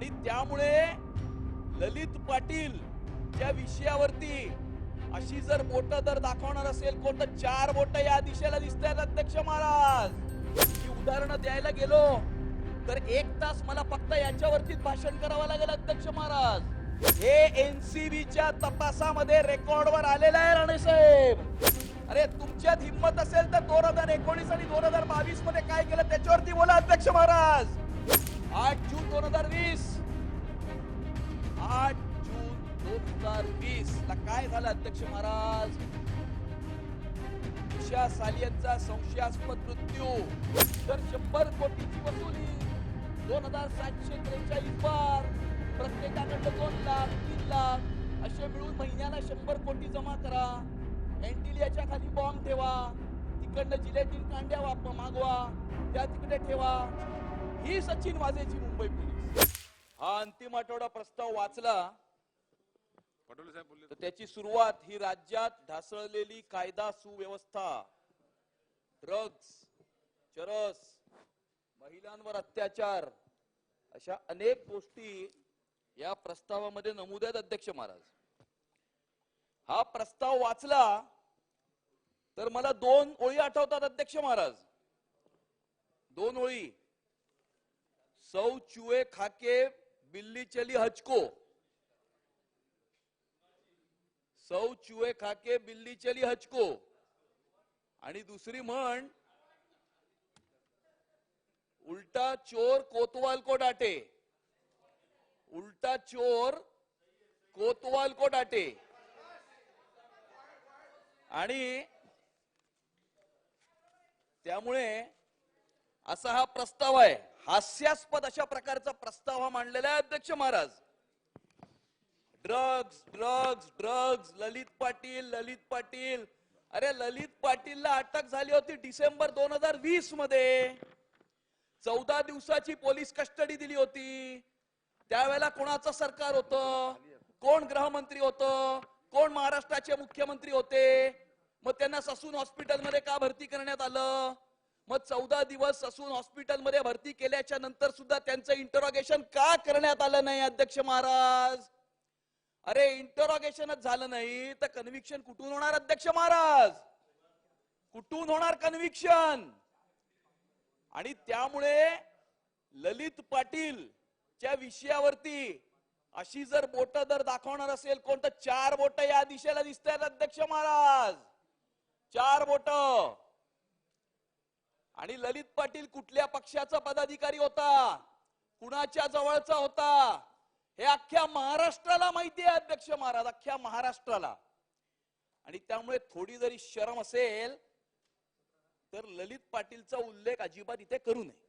आणि त्यामुळे ललित पाटील त्या विषयावरती अशी जर बोट जर दाखवणार असेल कोण तर चार बोट या दिशेला दिसत आहेत अध्यक्ष महाराज. ही उदाहरणं द्यायला गेलो तर एक तास मला फक्त याच्यावरतीच भाषण करावं लागेल अध्यक्ष महाराज. हे एनसीबीच्या तपासामध्ये रेकॉर्डवर आलेलं आहे राणेसाहेब अरे तुमच्यात हिंमत असेल तर दोन हजार एकोणीस आणि दोन हजार बावीसमध्ये काय केलं त्याच्यावरती बोला अध्यक्ष महाराज. आठ जून दोन हजार वीस. आठ जून दोन हजार वीस. ला काय झालं अध्यक्ष महाराज? उषा सालियनचा संशयास्पद मृत्यू. तर शंभर कोटीची वसुली. दोन हजार सातशे त्रेचाळीस बार प्रत्येकाकडे दोन लाख तीन लाख. असे मिळून महिन्याला शंभर कोटी जमा करा. एंटिलियाच्या खाली बॉम्ब ठेवा. तिकडनं जिल्ह्यातील कांड्या वाप मागवा. त्या तिकडे ठेवा. ही सचिन वाजेची मुंबई पोलीस. हा अंतिम आठवडा प्रस्ताव वाचला. तर त्याची सुरुवात ही राज्यात ढासळलेली कायदा सुव्यवस्था ड्रग्ज चरस महिलांवर अत्याचार अशा अनेक गोष्टी या प्रस्तावामध्ये नमूद आहेत अध्यक्ष महाराज. हा प्रस्ताव वाचला तर मला दोन ओळी आठवतात अध्यक्ष महाराज. दोन ओळी. सौ चूहे खाके बिल्ली चली हचको सौ चुए खाके बिल्ली चली हचको आणि दुसरी म्हण उलटा चोर कोतवाल को डाटे। उलटा चोर कोतवाल को डाटे। आणि त्यामुळे असा हा प्रस्ताव आहे हास्यास्पद अशा प्रकारचा प्रस्ताव हा मांडलेला आहे अध्यक्ष Maharaj. Drugs drugs drugs Lalit Patil Lalit Patil. अरे ललित पाटीलला अटक झाली होती डिसेंबर दोन हजार वीसमध्ये चौदा दिवसाची पोलीस कस्टडी दिली होती. त्यावेळेला कोणाचं सरकार होत? कोण गृहमंत्री होतं? कोण महाराष्ट्राचे मुख्यमंत्री होते? मग त्यांना ससून हॉस्पिटलमध्ये का भरती करण्यात आलं? मग चौदा दिवस असून हॉस्पिटलमध्ये भरती केल्याच्यानंतर सुद्धा त्यांचं इंटरॉगेशन का करण्यात आलं नाही अध्यक्ष महाराज? अरे इंटरॉगेशनच झालं नाही तर कन्व्हिक्शन कुठून होणार अध्यक्ष महाराज? कुठून होणार कन्व्हिक्शन आणि त्यामुळे ललित पाटील च्या विषयावरती अशी जर बोट जर दाखवणार असेल कोणतं चार बोट या दिशेला दिसत आहेत अध्यक्ष महाराज. चार बोट. आणि ललित पाटील कुठल्या पक्षाचा पदाधिकारी होता? कुणाच्या जवळचा होता? हे अख्ख्या महाराष्ट्राला माहिती आहे अध्यक्ष महाराज अख्ख्या महाराष्ट्राला. आणि त्यामुळे थोडी जरी शरम असेल तर ललित पाटीलचा उल्लेख अजिबात इथे करू नये.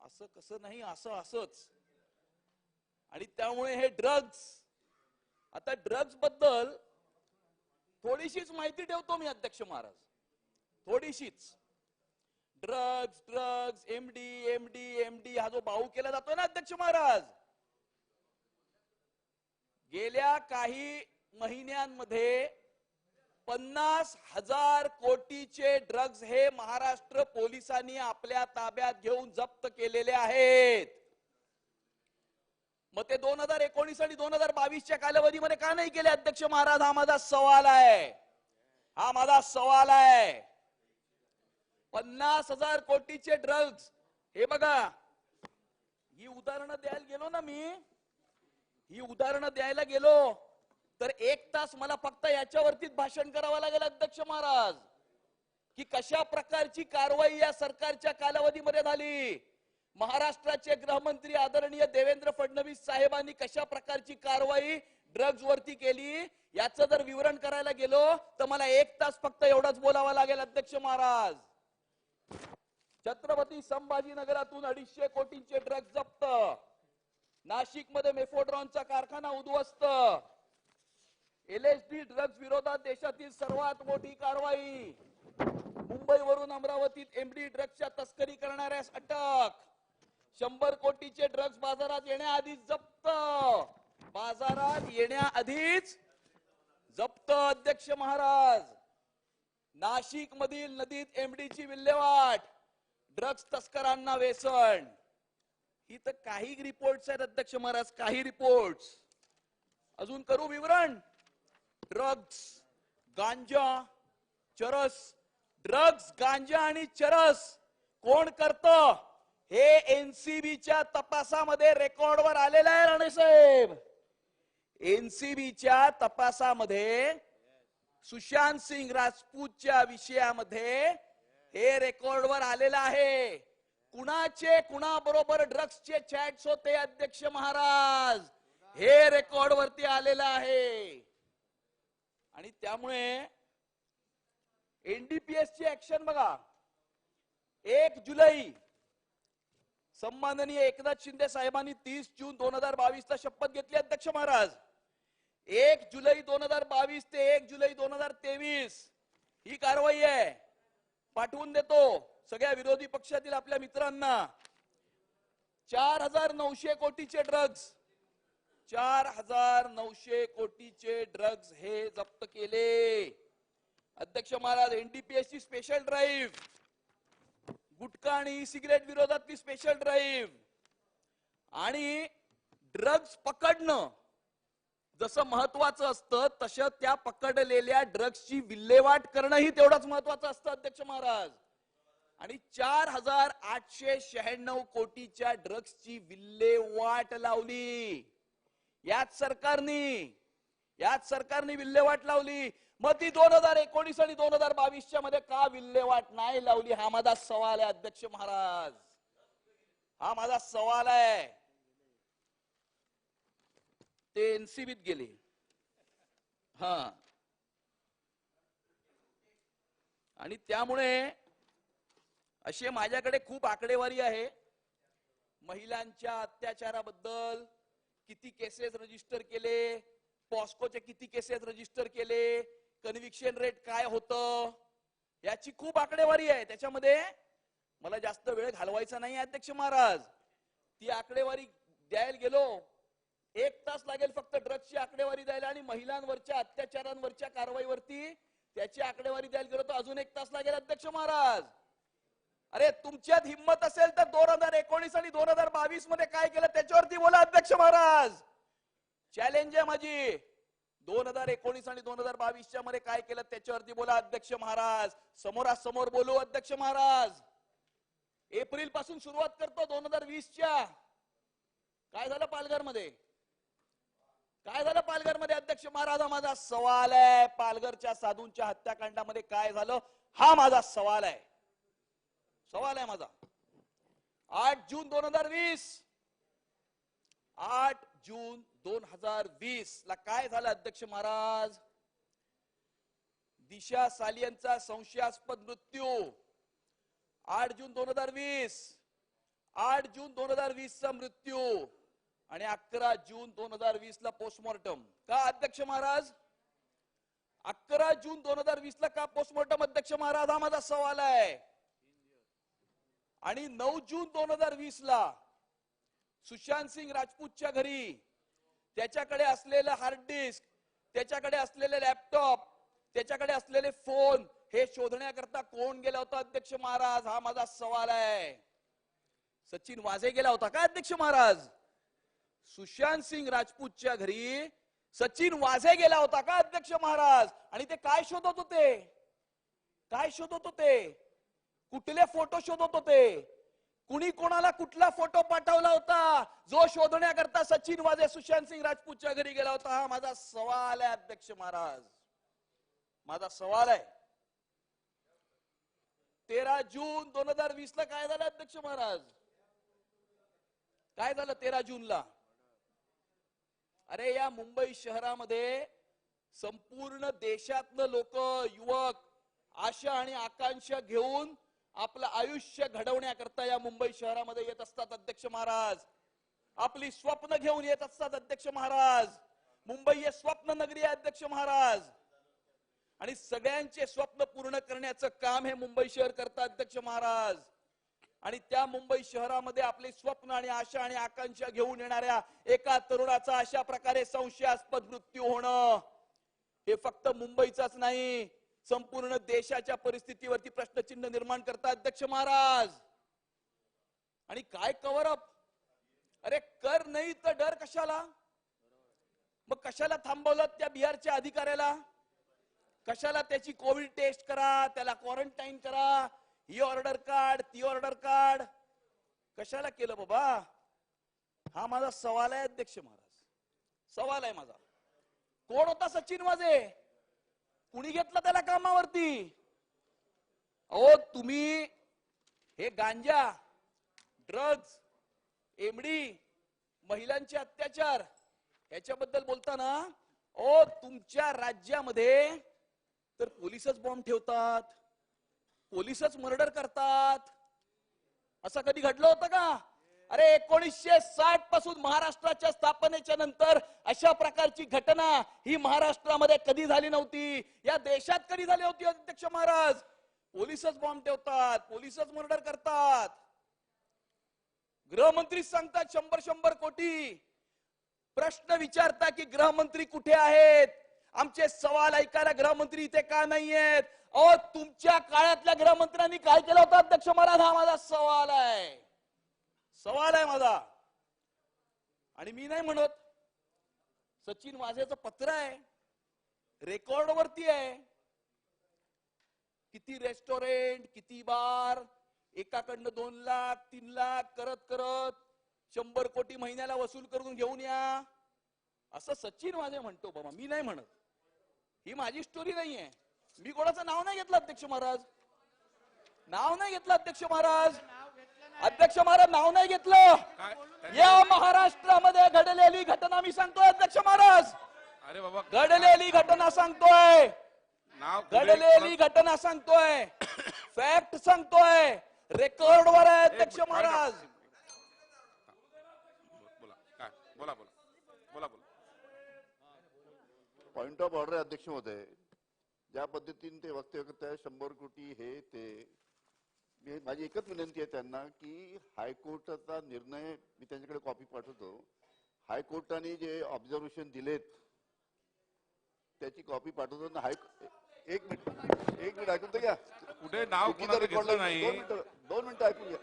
असं कसं नाही असं असंच. आणि त्यामुळे हे ड्रग्ज आता ड्रग्जबद्दल थोडीशीच माहिती ठेवतो मी अध्यक्ष महाराज. थोडीशीच. Drugs drugs MD MD MD हा जो भाऊ केला जातोय ना अध्यक्ष महाराज. गेल्या काही महिन्यांमध्ये पन्नास हजार कोटीचे ड्रग्ज हे महाराष्ट्र पोलिसांनी आपल्या ताब्यात घेऊन जप्त केलेले आहेत. मग ते दोन हजार एकोणीस आणि दोन हजार बावीसच्या कालावधीमध्ये का नाही केले? अध्यक्ष महाराज हा माझा सवाल आहे. हा माझा सवाल आहे. पन्नास हजार कोटीचे ड्रग्ज हे बघा. ही उदाहरणं द्यायला गेलो ना मी. ही उदाहरणं द्यायला गेलो. तर एक तास मला फक्त याच्यावरतीच भाषण करावं लागेल अध्यक्ष महाराज. की कशा प्रकारची कारवाई या सरकारच्या कालावधीमध्ये झाली? महाराष्ट्राचे गृहमंत्री आदरणीय देवेंद्र फडणवीस साहेबांनी कशा प्रकारची कारवाई ड्रग्ज वरती केली याचं जर विवरण करायला गेलो तर मला एक तास फक्त एवढंच बोलावं लागेल अध्यक्ष महाराज. छत्रपती संभाजीनगरातून अडीचशे कोटींचे ड्रग्ज जप्त. नाशिकमध्ये मेफोड्रॉनचा कारखाना उद्ध्वस्त. एलएसडी ड्रग्ज विरोधात देशातील सर्वात मोठी कारवाई. मुंबईवरून अमरावतीत एमडी ड्रग्जच्या तस्करी करणाऱ्यास अटक. शंभर कोटीचे ड्रग्ज बाजारात येण्याआधीच जप्त. बाजारात येण्याआधीच जप्त अध्यक्ष महाराज. नाशिक मधील नदीत एमडीची विल्हेवाट. ड्रग्ज तस्करांना व्यसन ही तर काही रिपोर्ट्स आहेत अध्यक्ष महाराज काही रिपोर्ट्स अजून करू विवरण? ड्रग्ज गांजा चरस. ड्रग्ज गांजा आणि चरस. कोण करतं? हे एनसीबीच्या तपासामध्ये रेकॉर्डवर आलेलं आहे राणेसाहेब एनसीबीच्या तपासामध्ये सुशांत सिंग राजपूतच्या विषयामध्ये हे रेकॉर्डवर आलेलं आहे. कुणाचे कुणाबरोबर ड्रग्सचे चॅट्स होते अध्यक्ष महाराज? हे रेकॉर्ड वरती आलेलं आहे. आणि त्यामुळे एनडीपीएस ची ऍक्शन बघा. एक जुलै सन्माननीय एकनाथ शिंदे साहेबांनी तीस जून दोन हजार बावीस ला शपथ घेतली अध्यक्ष महाराज. एक जुलै दोन हजार बावीस ते एक जुलै दोन हजार तेवीस ही कारवाई आहे. पाठवून देतो सगळ्या विरोधी पक्षातील आपल्या मित्रांना. चार हजार नऊशे कोटीचे ड्रग्ज चार हजार नऊशे कोटीचे ड्रग्ज हे जप्त केले. अध्यक्ष महाराज एनडीपीएस ची स्पेशल ड्राईव्ह गुटखा आणि ई सिगरेट विरोधातली स्पेशल ड्राईव्ह आणि ड्रग्ज पकडणं जसं महत्वाचं असतं तसं त्या पकडलेल्या ड्रग्सची विल्हेवाट करणंही तेवढंच महत्वाचं असतं अध्यक्ष महाराज. आणि चार हजार आठशे शहाण्णव कोटीच्या ड्रग्सची विल्हेवाट लावली. याच सरकारने याच सरकारने विल्हेवाट लावली. मग ती दोन हजार एकोणीस आणि दोन हजार बावीसच्या मध्ये का विल्हेवाट नाही लावली? हा माझा सवाल आहे अध्यक्ष महाराज. हा माझा सवाल आहे. ते एनसीबीत गेले. हा. आणि त्यामुळे असे माझ्याकडे खूप आकडेवारी आहे. महिलांच्या अत्याचाराबद्दल किती केसेस रजिस्टर केले? पॉस्कोचे किती केसेस रजिस्टर केले? कन्व्हिक्शन रेट काय होतं? याची खूप आकडेवारी आहे. त्याच्यामध्ये मला जास्त वेळ घालवायचा नाही अध्यक्ष महाराज. ती आकडेवारी द्यायला गेलो. एक तास लागेल फक्त ड्रग्सची आकडेवारी द्यायला आणि महिलांवरच्या अत्याचारांवरच्या कारवाईवरती त्याची आकडेवारी द्यायला गेलो तर अजून एक तास लागेल अध्यक्ष महाराज. अरे तुमच्यात हिंमत असेल तर दोन हजार एकोणीस आणि दोन हजार बावीसमध्ये काय केलं त्याच्यावरती बोला अध्यक्ष महाराज. चॅलेंज आहे माझी. दोन हजार एकोणीस आणि दोन हजार बावीसच्या मध्ये काय केलं त्याच्यावरती बोला अध्यक्ष महाराज. समोरासमोर बोलू अध्यक्ष महाराज. एप्रिलपासून सुरुवात करतो दोन हजार वीसच्या काय झालं पालघरमध्ये काय झालं पालघरमध्ये अध्यक्ष महाराज? हा माझा सवाल आहे. पालघरच्या साधूंच्या हत्याकांडामध्ये काय झालं? हा माझा सवाल आहे. सवाल आहे माझा. आठ जून दोन हजार वीस. आठ जून दोन हजार वीस ला काय झालं अध्यक्ष महाराज? दिशा सालियनचा संशयास्पद मृत्यू. आठ जून दोन हजार वीस. आठ जून दोन हजार वीस चा मृत्यू. आणि अकरा जून दोन हजार वीस ला पोस्टमॉर्टम का अध्यक्ष महाराज? अकरा जून दोन हजार वीस ला का पोस्टमॉर्टम अध्यक्ष महाराज? हा माझा सवाल आहे. आणि नऊ जून दोन हजार वीस ला सुशांत सिंग राजपूतच्या घरी त्याच्याकडे असलेलं हार्ड डिस्क त्याच्याकडे असलेले लॅपटॉप त्याच्याकडे असलेले फोन हे शोधण्याकरता कोण गेला होता अध्यक्ष महाराज? हा माझा सवाल आहे. सचिन वाझे गेला होता का अध्यक्ष महाराज? सुशांत सिंग राजपूतच्या घरी सचिन वाझे गेला होता का अध्यक्ष महाराज? आणि ते काय शोधत होते? काय शोधत होते? कुठले फोटो शोधत होते? कुणी कोणाला कुठला फोटो पाठवला होता? जो शोधण्याकरता सचिन वाजे सुशांत सिंग राजपूतच्या घरी गेला होता. हा माझा सवाल आहे अध्यक्ष महाराज. माझा सवाल आहे. तेरा जून दोन हजार वीस ला काय झालं अध्यक्ष महाराज? काय झालं तेरा जूनला? अरे या मुंबई शहरामध्ये संपूर्ण देशातलं लोक युवक आशा आणि आकांक्षा घेऊन आपलं आयुष्य घडवण्याकरता या मुंबई शहरामध्ये येत असतात अध्यक्ष महाराज. आपली स्वप्न घेऊन येत असतात अध्यक्ष महाराज. मुंबई हे स्वप्न नगरी आहे अध्यक्ष महाराज. आणि सगळ्यांचे स्वप्न पूर्ण करण्याचं काम हे मुंबई शहर करतात अध्यक्ष महाराज. आणि त्या मुंबई शहरामध्ये आपले स्वप्न आणि आशा आणि आकांक्षा घेऊन येणाऱ्या एका तरुणाचा अशा प्रकारे संशयास्पद मृत्यू होणं हे फक्त मुंबईचाच नाही संपूर्ण देशाच्या परिस्थितीवरती प्रश्नचिन्ह निर्माण करतात अध्यक्ष महाराज. आणि काय कव्हर अप अरे कर नाही तर डर कशाला? मग कशाला थांबवलं त्या बिहारच्या अधिकाऱ्याला? कशाला त्याची कोविड टेस्ट करा त्याला क्वारंटाईन करा ही ऑर्डर काढ ती ऑर्डर काढ. कशाला केलं बाबा? हा माझा सवाल आहे अध्यक्ष महाराज. सवाल आहे माझा. कोण होता सचिन वाजे कुणी घेतलं त्याला कामावरती? अहो तुम्ही हे गांजा ड्रग्ज एमडी महिलांचे अत्याचार याच्याबद्दल बोलताना ओ तुमच्या राज्यामध्ये तर पोलिसच बॉम्ब ठेवतात पोलिसच मर्डर करतात. असं कधी घडलं होतं का? अरे एकोणीसशे साठपासून महाराष्ट्राच्या स्थापनेच्या नंतर अशा प्रकारची घटना ही महाराष्ट्रामध्ये कधी झाली नव्हती? या देशात कधी झाली होती अध्यक्ष महाराज? पोलिसच बॉम्ब ठेवतात पोलिसच मर्डर करतात. गृहमंत्री सांगतात शंभर शंभर कोटी. प्रश्न विचारता की गृहमंत्री कुठे आहेत? आमचे सवाल ऐकायला गृहमंत्री इथे का नाहीयेत? अहो तुमच्या काळातल्या गृहमंत्र्यांनी काय केलं होतं अध्यक्ष महाराज? हा माझा सवाल आहे. सवाल आहे माझा. आणि मी नाही म्हणत. सचिन वाझेचं पत्र आहे. रेकॉर्ड वरती आहे. किती रेस्टॉरंट किती बार एकाकडनं दोन लाख तीन लाख करत करत शंभर कोटी महिन्याला वसूल करून घेऊन या. असं सचिन माझे म्हणतो बाबा मी नाही म्हणत. ही माझी स्टोरी नाहीये मी कोणाचं नाव नाही घेतलं अध्यक्ष महाराज? नाव नाही घेतलं अध्यक्ष महाराज? अध्यक्ष महाराज नाव नाही घेतलं. या महाराष्ट्रामध्ये घडलेली घटना मी सांगतोय अध्यक्ष महाराज. अरे बाबा घडलेली घटना सांगतोय. घडलेली घटना सांगतोय. फॅक्ट सांगतोय. रेकॉर्ड वर आहे अध्यक्ष महाराज. बोला काय? बोला बोला. पॉइंट ऑफ ऑर्डर अध्यक्ष महोदय. ज्या पद्धतीने ते वक्तव्य करत आहे शंभर कोटी हे ते मी माझी एकच विनंती आहे त्यांना की हायकोर्टाचा निर्णय मी त्यांच्याकडे कॉपी पाठवतो. हायकोर्टाने जे ऑब्झर्वेशन दिलेत त्याची कॉपी पाठवतो ना हाय एक मिनिट एक मिनिट ऐकून तर घ्या. कुठे नाव रेकॉर्ड नाही. नाही दोन मिनिटं दोन मिनिटं ऐकून घ्या.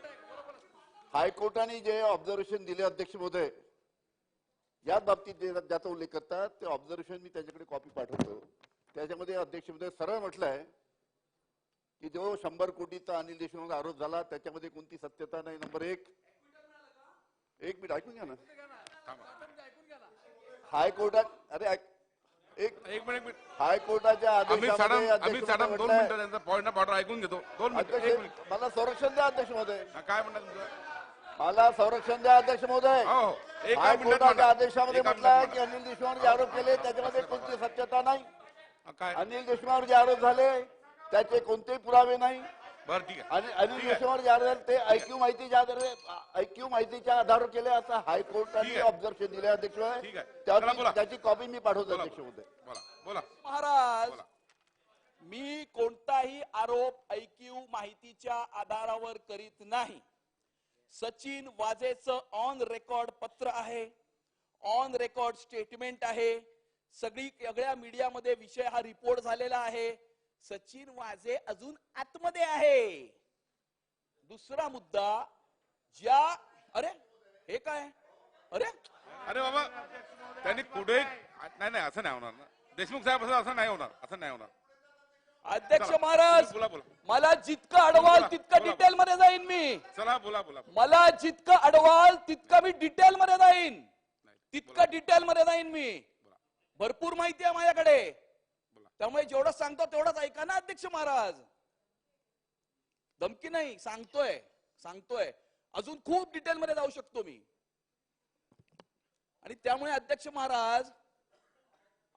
हायकोर्टाने जे ऑब्झर्वेशन दिले अध्यक्ष महोदय या बाबतीत जे ज्याचा उल्लेख करतात ते ऑब्झर्वेशन मी त्यांच्याकडे कॉपी पाठवतो. त्याच्यामध्ये अध्यक्ष महोदय सरळ म्हटलंय की जो शंभर कोटीचा अनिल देशमुख आरोप झाला त्याच्यामध्ये कोणती सत्यता नाही? नंबर एक. एक मिनिट ऐकून घ्या ना. हायकोर्टात अरे एक एक मिनिट हायकोर्टाच्या आदेशामध्ये महोदय म्हटलंय- पॉईंट ऑर्डर ऐकून घेतो. दोन मिनिटं मला संरक्षण द्या अध्यक्ष महोदय काय म्हणतात मला संरक्षण द्या अध्यक्ष महोदय हो. हो मिनिटात हायकोर्टाच्या. आदेशामध्ये एका म्हटलं आहे मिनिटात की अनिल देशमुख जे आरोप केले त्याच्यामध्ये कोणती सत्यता नाही? अनिल देशमुख जे आरोप झाले त्याचे कोणतेही पुरावे नाही बरं ठीक आहे आणि अनिल ठीक आहे. देशमुख जे आरोप झाले ते ऐक्यू माहितीच्या आधारे ऐक्यू माहितीच्या आधारावर केले असं ठीक हायकोर्टाने आहे. ऑब्झर्वेशन दिले अध्यक्ष महोदय. ठीक आहे. त्याची- चला, बोला. त्याची कॉपी मी पाठवतो बोला अध्यक्ष महोदय बोला बोला महाराज बोला. मी कोणताही आरोप ऐकीव माहितीच्या आधारावर करीत नाही सचिन वाजेचं ऑन रेकॉर्ड पत्र आहे ऑन रेकॉर्ड स्टेटमेंट आहे सगळी सगळ्या मीडियामध्ये विषय हा रिपोर्ट झालेला आहे सचिन वाजे अजून आतमध्ये आहे. दुसरा मुद्दा ज्या अरे हे काय? अरे? अरे बाबा त्यांनी कुठे नाही नाही असं नाही होणार ना. देशमुख साहेब असं असं नाही होणार असं नाही होणार. अध्यक्ष महाराज बोला बोला. मला जितकं अडवाल तितकं. डिटेल मध्ये जाईन मी. चला बोला बोला. मला जितकं अडवाल तितकं मी डिटेल मध्ये जाईन तितकं डिटेल मध्ये जाईन मी. भरपूर माहिती आहे माझ्याकडे. त्यामुळे जेवढं सांगतो तेवढंच ऐका ना अध्यक्ष महाराज. धमकी नाही सांगतोय सांगतोय. अजून खूप डिटेल मध्ये जाऊ शकतो मी. आणि त्यामुळे अध्यक्ष महाराज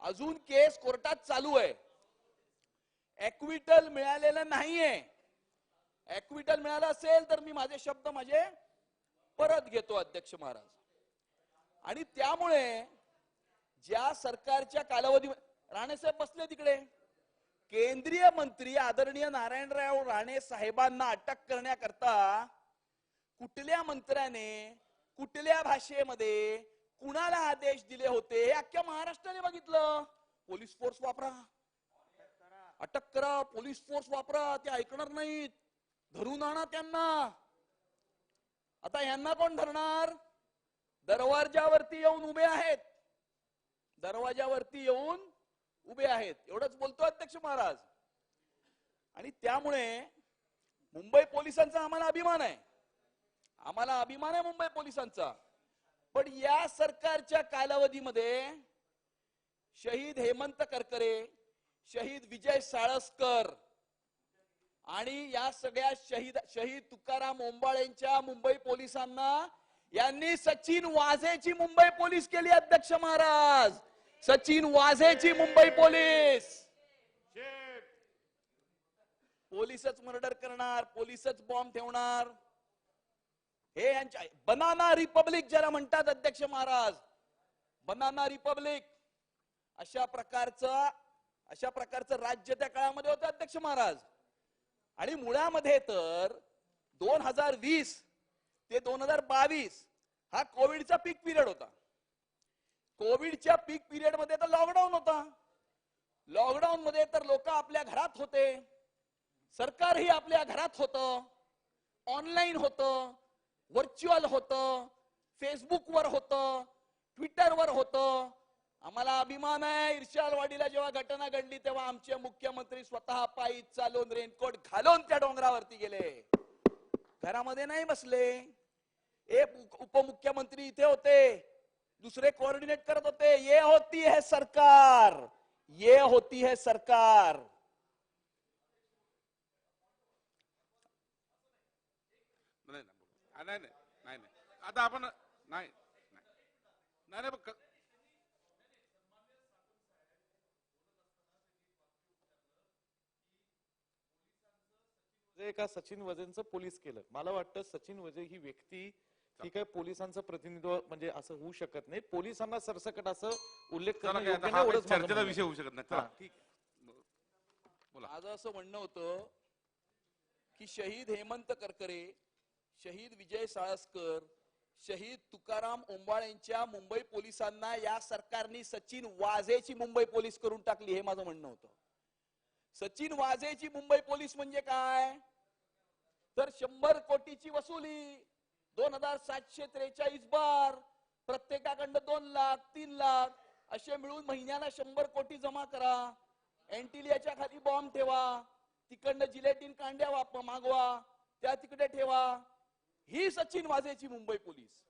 अजून केस कोर्टात चालू आहे. ऍक्विटल मिळालेलं नाहीये. ऍक्विटल मिळालं असेल तर मी माझे शब्द माझे परत घेतो अध्यक्ष महाराज. आणि त्यामुळे ज्या सरकारच्या कालावधी राणेसाहेब बसले तिकडे. केंद्रीय मंत्री आदरणीय नारायणराव राणे साहेबांना अटक करण्याकरता कुठल्या मंत्र्याने कुठल्या भाषेमध्ये कुणाला आदेश दिले होते हे अख्ख्या महाराष्ट्राने बघितलं. पोलीस फोर्स वापरा. अटक करा पोलीस फोर्स वापरा ते ऐकणार नाहीत. धरून आणा त्यांना. आता यांना कोण धरणार? दरवाजावरती येऊन उभे आहेत. दरवाजावरती येऊन उभे आहेत. एवढंच बोलतो अध्यक्ष महाराज. आणि त्यामुळे मुंबई पोलिसांचा आम्हाला अभिमान आहे. आम्हाला अभिमान आहे मुंबई पोलिसांचा. पण या सरकारच्या कालावधीमध्ये शहीद हेमंत करकरे शहीद विजय साळसकर आणि या सगळ्या शहीद शहीद तुकाराम ओंबाळेंच्या मुंबई पोलिसांना यांनी सचिन वाझेची मुंबई पोलीस केली अध्यक्ष महाराज. सचिन वाझेची मुंबई पोलीस. पोलीसच मर्डर करणार पोलीसच बॉम्ब ठेवणार. हे यांच्या बनाना रिपब्लिक ज्याला म्हणतात अध्यक्ष महाराज. बनाना रिपब्लिक अशा प्रकारचं अशा प्रकारचं राज्य त्या काळामध्ये होतं अध्यक्ष महाराज. आणि मुळामध्ये तर दोन हजार वीस ते दोन हजार बावीस हा कोविडचा पीक पिरियड होता. कोविडच्या पीक पिरियडमध्ये तर लॉकडाऊन होता. लॉकडाऊन मध्ये तर लोक आपल्या घरात होते. सरकारही आपल्या घरात होतं. ऑनलाईन होतं. व्हर्च्युअल होतं. फेसबुकवर होतं. ट्विटरवर होतं. आम्हाला अभिमान आहे इर्शालवाडीला जेव्हा घटना घडली तेव्हा आमचे मुख्यमंत्री स्वतः पायी चालून रेनकोट घालून त्या डोंगरावरती गेले. घरामध्ये नाही बसले. एक उपमुख्यमंत्री इथे होते. दुसरे कोऑर्डिनेट करत होते. ये होती है सरकार. ये होती है सरकार. नाही नाही नाही नाही नाही नाही. आता आपण नाही नाही. नाही नाही, पण क- जे का सचिन वजेंचं पोलीस केलं. मला वाटतं सचिन वजे ही व्यक्ती ही काय पोलिसांचं प्रतिनिधित्व म्हणजे असं होऊ शकत नाही. पोलिसांना सरसकट असं उल्लेख चला करणं काय योग्य आता नाही, हा काही एवढंच माझं चर्चेचा म्हणणं विषय आहे. होऊ शकत नाही. चला हा. ठीक. माझं असं म्हणणं होतं की शहीद हेमंत करकरे शहीद विजय साळसकर शहीद तुकाराम ओंबाळेंच्या मुंबई पोलिसांना या सरकारने सचिन वाझेची मुंबई पोलीस करून टाकली हे माझं म्हणणं होतं. सचिन वाझेची मुंबई पोलीस म्हणजे काय? तर शंभर कोटीची वसुली. दोन हजार सातशे त्रेचाळीस बार प्रत्येकाकडनं दोन लाख तीन लाख असे मिळून महिन्याला शंभर कोटी जमा करा. अँटिलियाच्या खाली बॉम्ब ठेवा. तिकडनं जिलेटिन कांड्या वाप मागवा. त्या तिकडे ठेवा. ही सचिन वाझेची मुंबई पोलीस.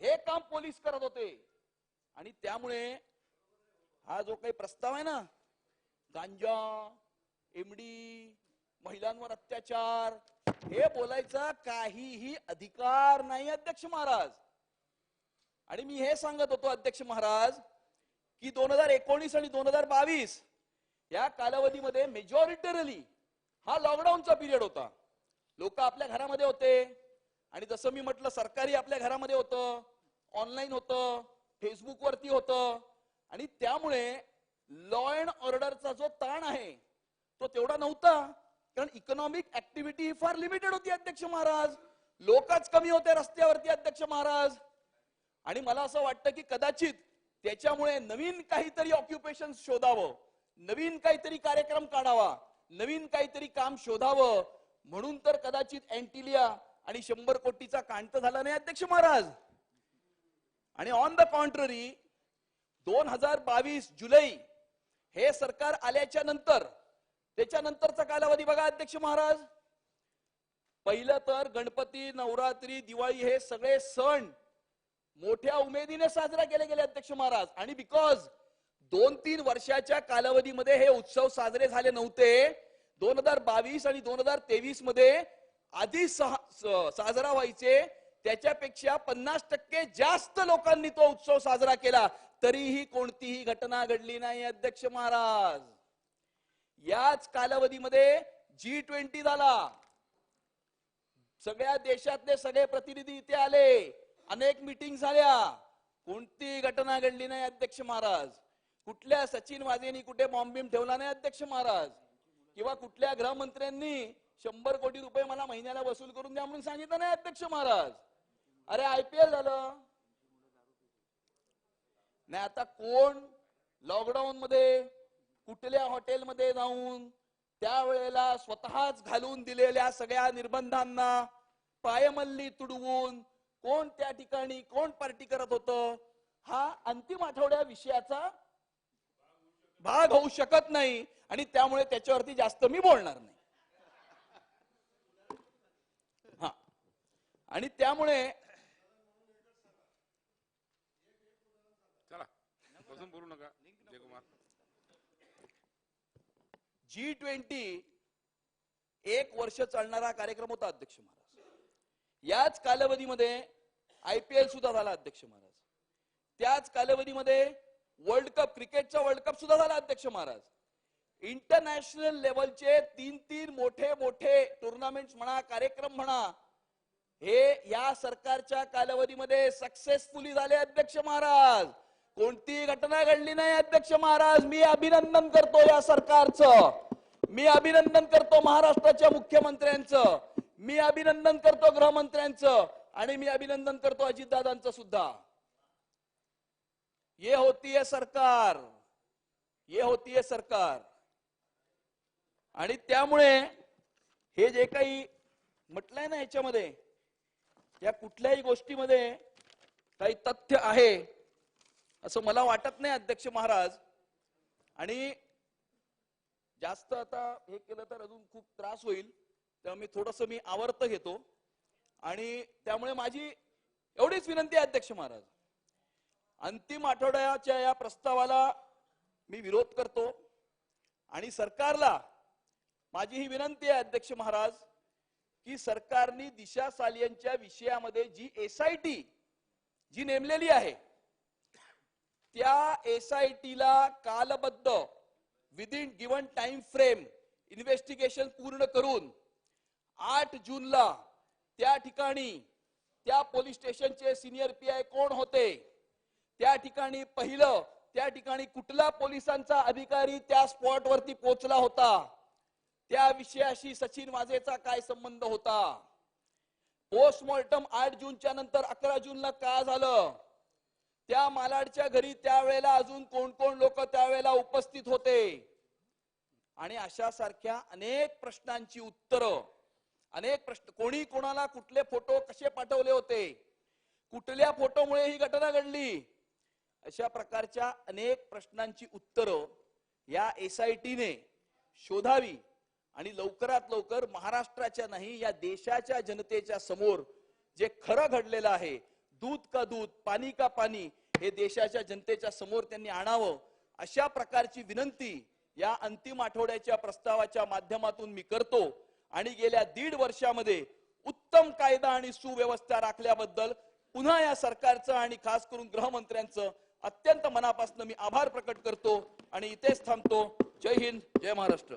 हे काम पोलीस करत होते. आणि त्यामुळे हा जो काही प्रस्ताव आहे ना गांजा एमडी महिलांवर अत्याचार. हे बोलायचा काहीही अधिकार नाही अध्यक्ष महाराज. आणि मी हे सांगत होतो अध्यक्ष महाराज की दोन हजार एकोणीस आणि दोन हजार बावीस या कालावधीमध्ये मेजॉरिटरली हा लॉकडाऊनचा पिरियड होता. लोक आपल्या घरामध्ये होते. आणि जसं मी म्हटलं सरकारी आपल्या घरामध्ये होतं ऑनलाईन होतं फेसबुक वरती होतं. आणि त्यामुळे लॉ अँड ऑर्डरचा जो ताण आहे तो तेवढा नव्हता. कारण इकॉनॉमिक ऍक्टिव्हिटी फार लिमिटेड होती अध्यक्ष महाराज. लोकच कमी होते रस्त्यावरती अध्यक्ष महाराज. आणि मला असं वाटतं की कदाचित त्याच्यामुळे नवीन काहीतरी ऑक्युपेशन शोधावं नवीन काहीतरी कार्यक्रम काढावा नवीन काहीतरी काम शोधावं. म्हणून तर कदाचित अँटिलिया आणि शंभर कोटीचा कांत झाला नाही अध्यक्ष महाराज. आणि ऑन द कॉन्ट्ररी दोन हजार बावीस जुलै हे सरकार आल्याच्यानंतर त्याच्यानंतरचा कालावधी बघा अध्यक्ष महाराज. पहिलं तर गणपती नवरात्री दिवाळी हे सगळे सण मोठ्या उमेदीने साजरा केले गेले अध्यक्ष महाराज. आणि बिकॉज दोन तीन वर्षाच्या कालावधीमध्ये हे उत्सव साजरे झाले नव्हते दोन हजार बावीस आणि दोन हजार तेवीसमध्ये आधी सहा- साजरा व्हायचे. त्याच्यापेक्षा पन्नास टक्के जास्त लोकांनी तो उत्सव साजरा केला. तरीही कोणतीही घटना घडली नाही अध्यक्ष महाराज. याच कालावधीमध्ये जी ट्वेंटी झाला. सगळ्या देशातले सगळे प्रतिनिधी इथे आले. अनेक मिटिंग झाल्या. कोणती घटना घडली नाही अध्यक्ष महाराज. कुठल्या सचिन वाजेनी कुठे बॉम्बिम ठेवला नाही अध्यक्ष महाराज? किंवा कुठल्या गृहमंत्र्यांनी शंभर कोटी रुपये मला महिन्याला वसूल करून द्या म्हणून सांगितलं नाही अध्यक्ष महाराज? अरे आयपीएल झालं. नाही आता कोण लॉकडाऊन मध्ये कुठल्या हॉटेलमध्ये जाऊन त्यावेळेला स्वतःच घालून दिलेल्या सगळ्या निर्बंधांना पायमल्ली तुडवून कोण त्या ठिकाणी कोण पार्टी करत होतं हा अंतिम आठवड्या विषयाचा भाग होऊ शकत नाही आणि त्यामुळे त्याच्यावरती जास्त मी बोलणार नाही. हा. आणि त्यामुळे चला बोलू नका जयकुमार. जी ट्वेंटी एक वर्ष चालणारा कार्यक्रम होता अध्यक्ष महाराज. याच कालावधीमध्ये आय पी एल सुद्धा झाला अध्यक्ष महाराज. त्याच कालावधीमध्ये वर्ल्ड कप क्रिकेटचा वर्ल्ड कप सुद्धा झाला अध्यक्ष महाराज. इंटरनॅशनल लेवलचे तीन तीन मोठे मोठे टुर्नामेंट म्हणा कार्यक्रम म्हणा हे या सरकारच्या कालावधीमध्ये सक्सेसफुली झाले अध्यक्ष महाराज. कोणतीही घटना घडली नाही अध्यक्ष महाराज. मी अभिनंदन करतो या सरकारचं. मी अभिनंदन करतो महाराष्ट्राच्या मुख्यमंत्र्यांचं. मी अभिनंदन करतो गृहमंत्र्यांचं. आणि मी अभिनंदन करतो अजितदादांचं सुद्धा. ये होती है सरकार. ये होती है सरकार. आणि त्यामुळे हे जे काही म्हटलंय ना ह्याच्यामध्ये या कुठल्याही गोष्टीमध्ये काही तथ्य आहे असं मला वाटत नाही अध्यक्ष महाराज. आणि जास्त आता हे केलं तर अजून खूप त्रास होईल. तेव्हा मी थोडस मी आवर्त घेतो. आणि त्यामुळे माझी एवढीच विनंती आहे अध्यक्ष महाराज. अंतिम आठवड्याच्या या प्रस्तावाला मी विरोध करतो. आणि सरकारला माझी ही विनंती आहे अध्यक्ष महाराज की सरकारने दिशा सालियनच्या विषयामध्ये जी एस आय टी जी नेमलेली आहे त्या एस आय टीला कालबद्ध within given time frame investigation पूर्ण करून आठ जूनला त्या ठिकाणी त्या पोलीस स्टेशनचे सिनियर पी आय कोण होते? त्या ठिकाणी पहिलं त्या ठिकाणी कुठला पोलिसांचा अधिकारी त्या स्पॉटवरती पोहोचला होता? त्या विषयाशी सचिन वाजेचा काय संबंध होता? पोस्टमॉर्टम आठ जूनच्या नंतर अकरा जूनला का झालं? त्या मालाडच्या घरी त्यावेळेला अजून कोण कोण लोक त्यावेळेला उपस्थित होते? आणि अशा सारख्या अनेक प्रश्नांची उत्तरं अनेक प्रश्न कोणी कोणाला कुठले फोटो कसे पाठवले होते? कुठल्या फोटोमुळे ही घटना घडली? अशा प्रकारच्या अनेक प्रश्नांची उत्तरं या एस आय टीने शोधावी आणि लवकरात लवकर महाराष्ट्राच्या नाही या देशाच्या जनतेच्या समोर जे खरं घडलेलं आहे दूध का दूध पाणी का पाणी हे देशाच्या जनतेच्या समोर त्यांनी आणावं अशा प्रकारची विनंती या अंतिम आठवड्याच्या प्रस्तावाच्या माध्यमातून मी करतो. आणि गेल्या दीड वर्षामध्ये उत्तम कायदा आणि सुव्यवस्था राखल्याबद्दल पुन्हा या सरकारचं आणि खास करून गृहमंत्र्यांचं अत्यंत मनापासून मी आभार प्रकट करतो. आणि इथेच थांबतो. जय हिंद जय महाराष्ट्र.